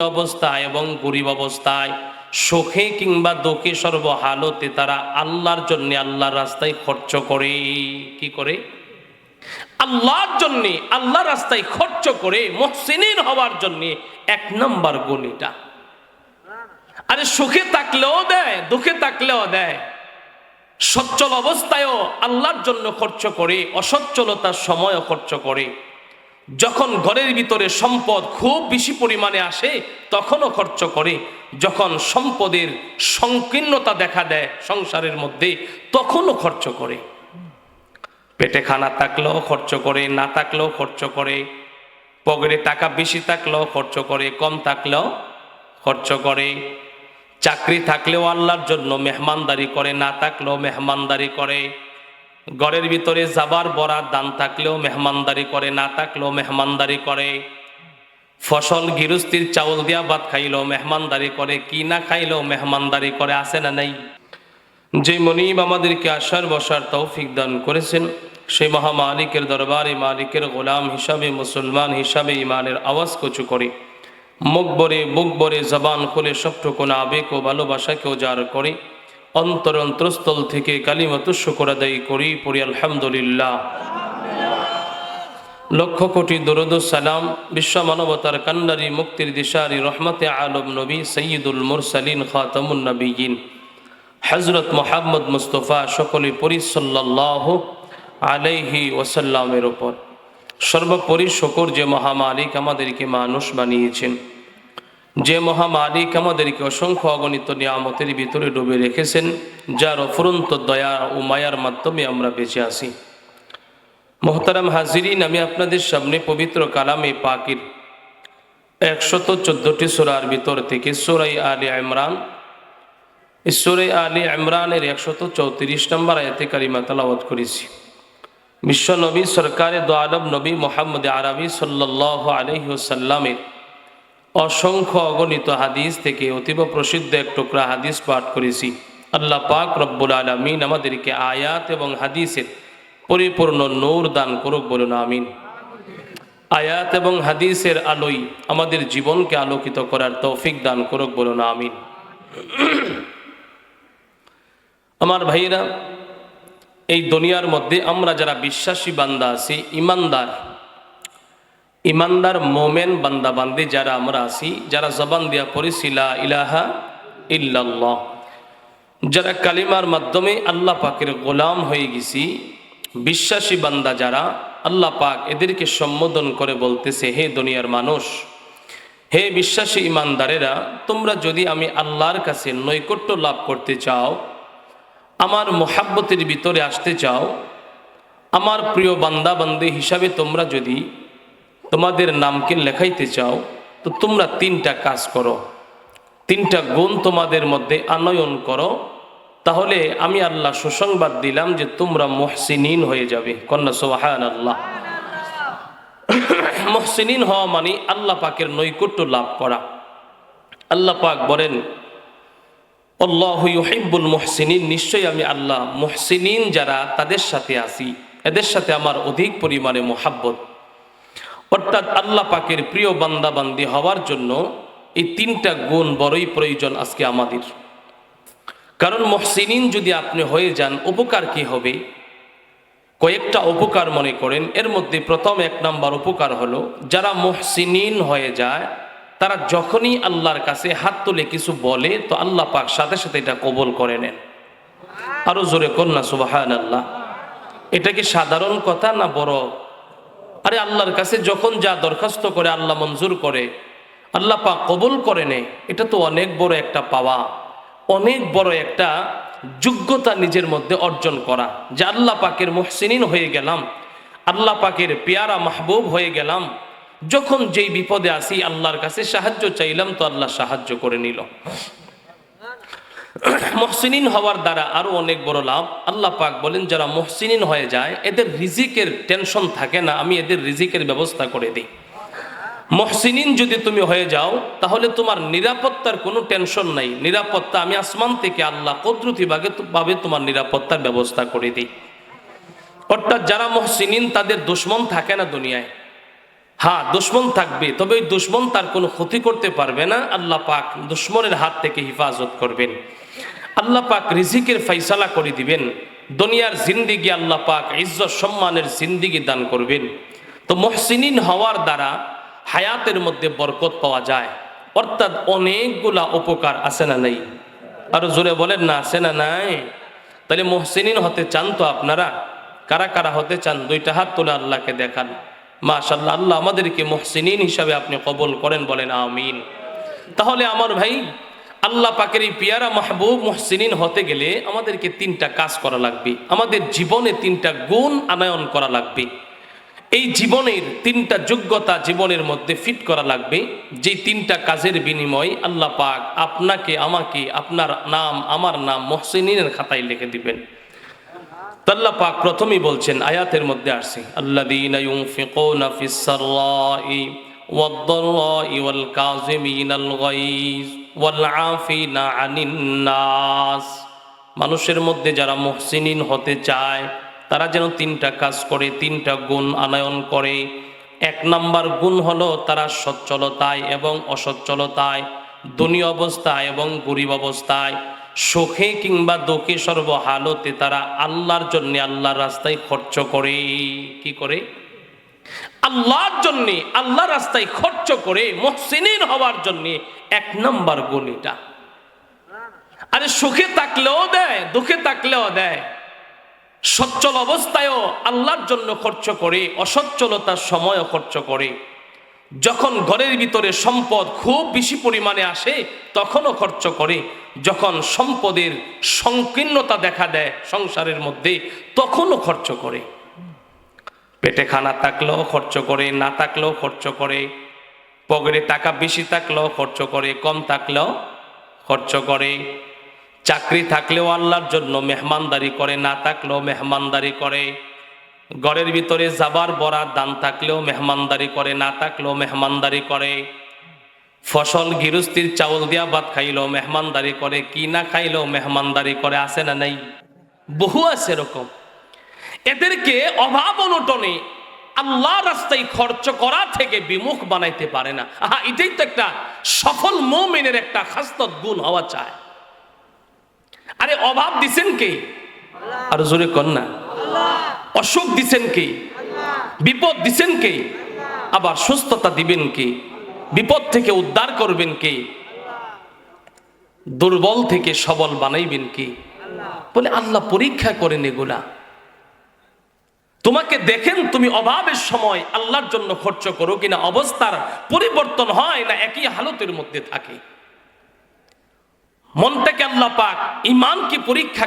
অবস্থায় এবং গরিব অবস্থায়, সুখে কিংবা দুঃখে সর্বহালতে তারা আল্লাহর জন্য আল্লাহর রাস্তায় খরচ করে। কি করে? আল্লাহর জন্য আল্লাহ রাস্তায় খরচ করে মহসিনের হওয়ার জন্য এক নম্বর গুণ এটা। আরে সুখে থাকলেও দেয়, দুঃখে থাকলেও দেয়। সচ্ছল অবস্থায়ও আল্লাহর জন্য খরচ করে, অসচ্ছলতার সময়ও খরচ করে। যখন ঘরের ভিতরে সম্পদ খুব বেশি পরিমাণে আসে, তখনও খরচ করে। যখন সম্পদের সংকীর্ণতা দেখা দেয় সংসারের মধ্যে, তখনও খরচ করে। পেটে খানা থাকলেও খরচ করে, না থাকলেও খরচ করে। পকেটে টাকা বেশি থাকলেও খরচ করে, কম থাকলেও খরচ করে। চাকরি থাকলেও আল্লাহর জন্য মেহমানদারি করে, না থাকলেও মেহমানদারি করে। ঘরের ভিতরে যাবার বরাত দান থাকলেও মেহমানদারি করে, না থাকলেও মেহমানদারি করে। ফসল গৃহস্থির চাউল দিয়া ভাত খাইলেও মেহমানদারি করে, কি না খাইলেও মেহমানদারি করে আসে না নাই? যে মনিব আমাদেরকে আসার বসার তৌফিক দান করেছেন সেই মহামালিকের দরবারে মালিকের গোলাম হিসাবে, মুসলমান হিসাবে ইমানের আওয়াজ কচু করে। মুখ বরে বুক বরে জবান খুলে সবটুকুন আবেগ ও ভালোবাসাকে উজাড় করে। অন্তর অন্তরস্থল থেকে কালিমত শুকর আদায়ী করি পড়ি, আলহামদুলিল্লাহ। লক্ষ কোটি দরুদ সালাম, বিশ্ব মানবতার কান্নারি মুক্তির দিশারি রহমতে আলম নবী সৈয়দুল মুরসালিন খাতামুন নবীন হজরত মোহাম্মদ মুস্তফা সকলে পরিসল্লাহ আলাইহি ওসাল্লামের ওপর সর্বোপরি শকর যে মহামালিক আমাদেরকে মানুষ বানিয়েছেন। যে মহামালিক আমাদেরকে অসংখ্য অগণিত নিয়ামতের ভিতরে ডুবে রেখেছেন, যার অফুরন্ত দয়া ও মায়ার মাধ্যমে আমরা বেঁচে আসি মোহতারাম হাজিরিন, আমি আপনাদের সামনে পবিত্র কালামে পাকির একশত চোদ্দটি সোরার ভিতর থেকে সোরাই আলী ইমরান ঈশ্বরে আলী ইমরানের একশত চৌত্রিশ নম্বর আয়তে কারিমা তালাওয়াত করেছি। বিশ্বনবী সরকারে দোয়ালব নবী মোহাম্মদ আরবি সাল্লাহ আলহিহসাল্লামের অসংখ্য অগণিত হাদিস থেকে অতীব প্রসিদ্ধ এক টুকরা হাদিস পাঠ করেছি। আল্লাহ পাক রব্বুল আলমিন আমাদেরকে আয়াত এবং হাদিসের পরিপূর্ণ নূর দান করুক বলুন, আমিন। আয়াত এবং হাদিসের আলোই আমাদের জীবনকে আলোকিত করার তৌফিক দান করুক বলুন, আমিন। আমার ভাইরা এই দুনিয়ার মধ্যে আমরা যারা বিশ্বাসী বান্দা আছি, ইমানদার ইমানদার মোমেন বান্দা বান্দি যারা আমরা আছি, যারা জবান দিয়া পড়েছিলা ইলাহা ইল্লাল্লাহ। যারা কালিমার মাধ্যমে আল্লাহ পাকের গোলাম হয়ে গেছি, বিশ্বাসী বান্দা যারা, আল্লাহ পাক এদেরকে সম্বোধন করে বলতেছে, হে দুনিয়ার মানুষ, হে বিশ্বাসী ইমানদারেরা, তোমরা যদি আমি আল্লাহর কাছে নৈকট্য লাভ করতে চাও, আমার মোহাব্বতের ভিতরে আসতে চাও, আমার প্রিয় বান্দাবান্দি হিসাবে তোমরা যদি তোমাদের নামকে লেখাইতে চাও, তো তোমরা তিনটা কাজ করো। তিনটা গুণ তোমাদের মধ্যে আনয়ন করো। তাহলে আমি আল্লাহ সুসংবাদ দিলাম যে তোমরা মহসিনিন হয়ে যাবে। কন্যা সোহান আল্লাহ মহসিনিন হওয়া মানে আল্লাহ পাকের নৈকট্য লাভ করা। আল্লাহ পাক বলেন, আল্লাহ ইহিব্বুল মহসিনিন, নিশ্চয়ই আমি আল্লাহ মহসিনিন যারা, তাদের সাথে আসি এদের সাথে আমার অধিক পরিমাণে মোহাব্বত। অর্থাৎ আল্লাহ পাকের প্রিয় বান্দাবান্দি হওয়ার জন্য এই তিনটা গুণ বড়ই প্রয়োজন আজকে আমাদের। কারণ মহসিনিন যদি আপনি হয়ে যান, উপকার কি হবে? কয়েকটা উপকার মনে করেন। এর মধ্যে প্রথম এক নাম্বার উপকার হলো, যারা মহসিনিন হয়ে যায়, তারা যখনই আল্লাহর কাছে হাত তুলে কিছু বলে, তো আল্লাহ পাক সাথে সাথে এটা কবল করে নেন। আরও জোরে কন্যা সুবাহান আল্লাহ এটা কি সাধারণ কথা না বড় আরে আল্লাহর কাছে যখন যা দরখাস্ত করে আল্লাহ মঞ্জুর করে, আল্লাহ পাক কবুল করে নেয় এটা তো অনেক বড় একটা পাওয়া, অনেক বড় একটা যোগ্যতা নিজের মধ্যে অর্জন করা যে আল্লাহ পাকের মুহসিনিন হয়ে গেলাম, আল্লাহ পাকের পেয়ারা মাহবুব হয়ে গেলাম, যখন যেই বিপদে আসি আল্লাহর কাছে সাহায্য চাইলাম তো আল্লাহ সাহায্য করে নিল। মহসিনিন হওয়ার দ্বারা আরও অনেক বড় লাভ। আল্লাহ পাক বলেন, যারা মহসিনিন হয়ে যায়, এদের রিজিকের টেনশন থাকে না, আমি এদের রিজিকের ব্যবস্থা করে দিই। মহসিনিন যদি তুমি হয়ে যাও, তাহলে তোমার নিরাপত্তার কোনো টেনশন নাই। নিরাপত্তা আমি আসমান থেকে আল্লাহ কদরতি ভাবে তোমার নিরাপত্তার ব্যবস্থা করে দিই। অর্থাৎ যারা মহসিনিন, তাদের দুশ্মন থাকে না দুনিয়ায়। হ্যাঁ দুশ্মন থাকবে, তবে ওই দুশ্মন তার কোনো ক্ষতি করতে পারবে না। আল্লাহ পাক দুশ্মনের হাত থেকে হিফাজত করবেন। আল্লাহ পাক রিজিকের ফাইসালা করে দিবেন। দুনিয়ার জিন্দিগি আল্লাহ পাক ইজ্জত সম্মানের জিন্দিগি দান করবেন। তো মহসিনিন হওয়ার দ্বারা হায়াতের মধ্যে বরকত পাওয়া যায়। অর্থাৎ অনেকগুলা উপকার আছে না নেই? আর জোরে বলেন না, আছে না নাই? তাহলে মহসিনিন হতে চান তো আপনারা? কারা কারা হতে চান? দুইটা হাত তুলে আল্লাহকে দেখান। মাশাল্লাহ আল্লাহ আমাদেরকে মহসিনিন হিসাবে আপনি কবল করেন, বলেন আমিন। তাহলে আমার ভাই আল্লাহ পাকের এই পিয়ারা মাহবুব মহসিনিন হতে গেলে আমাদেরকে তিনটা কাজ করা লাগবে। আমাদের জীবনে তিনটা গুণ আনায়ন করা লাগবে। এই জীবনের তিনটা যোগ্যতা জীবনের মধ্যে ফিট করা লাগবে। যে তিনটা কাজের বিনিময় আল্লাহ পাক আপনাকে, আমাকে, আপনার নাম, আমার নাম মহসিনের খাতায় লিখে দিবেন। আল্লাহ পাক প্রথমেই বলছেন, আয়াতের মধ্যে আসছে, আল্লাযীনা ইউনফিকুনা ফিস সাররাই ওয়াদ-দাররাই ওয়াল কাযিমিনাল গায়জ ওয়াল আফিনা আনিন নাস মানুষের মধ্যে যারা মুহসিনিন হতে চায়, তারা যেন তিনটা কাজ করে, তিনটা গুণ আনয়ন করে। এক নাম্বার গুণ হলো তারা সচ্ছলতায় এবং অসচ্ছলতায়, ধনী অবস্থায় এবং গরিব অবস্থায়। সুখে কিংবা দুঃখে সর্বহালতে তারা আল্লাহর জন্য আল্লাহর রাস্তায় খরচ করে। কি করে? আল্লাহর জন্যে, আল্লাহ রাস্তায় খরচ করে মহসিনিন হওয়ার জন্যে এক নম্বর গুণ এটা আরে সুখে থাকলেও দেয়, দুঃখে থাকলেও দেয়। সচ্ছল অবস্থায়ও আল্লাহর জন্য খরচ করে, অসচ্ছলতার সময়ও খরচ করে। যখন ঘরের ভিতরে সম্পদ খুব বেশি পরিমাণে আসে, তখনও খরচ করে। যখন সম্পদের সংকীর্ণতা দেখা দেয় সংসারের মধ্যে, তখনও খরচ করে। পেটে খানা থাকলেও খরচ করে, না থাকলেও খরচ করে, পকেটে টাকা বেশি থাকলেও খরচ করে, কম থাকলেও খরচ করে। চাকরি থাকলেও আল্লাহর জন্য মেহমানদারি করে, না থাকলেও মেহমানদারি করে। ঘরের ভিতরে যাবার বরাত দান থাকলেও মেহমানদারি করে, না থাকলেও মেহমানদারি করে। ফসল গৃহস্থির চাউল দিয়া ভাত খাইলেও মেহমানদারি করে, কি না খাইলেও মেহমানদারি করে, আছে না নাই? বহু আছে এরকম। এদেরকে অভাব অনটনে আল্লাহ রাস্তায় খরচ করা থেকে বিমুখ বানাইতে পারে না। আহা, এটাই তো একটা সফল মোমেনের একটা খাস্তত গুণ হওয়া চায় আরে, অভাব দিছেন কে? আর জোরে না। অসুখ দিছেন কে? বিপদ দিছেন কে? আবার সুস্থতা দিবেন কে? বিপদ থেকে উদ্ধার করবেন কে? দুর্বল থেকে সবল বানাইবেন কে? বলে, আল্লাহ পরীক্ষা করেন এগুলা। তোমাকে দেখেন তুমি অভাবের সময় আল্লাহর জন্য খরচ করো কিনা, অবস্থার পরিবর্তন হয় না, একই হালতের মধ্যে থাকে। মন থেকে আল্লাহ পাক ইমান কি পরীক্ষা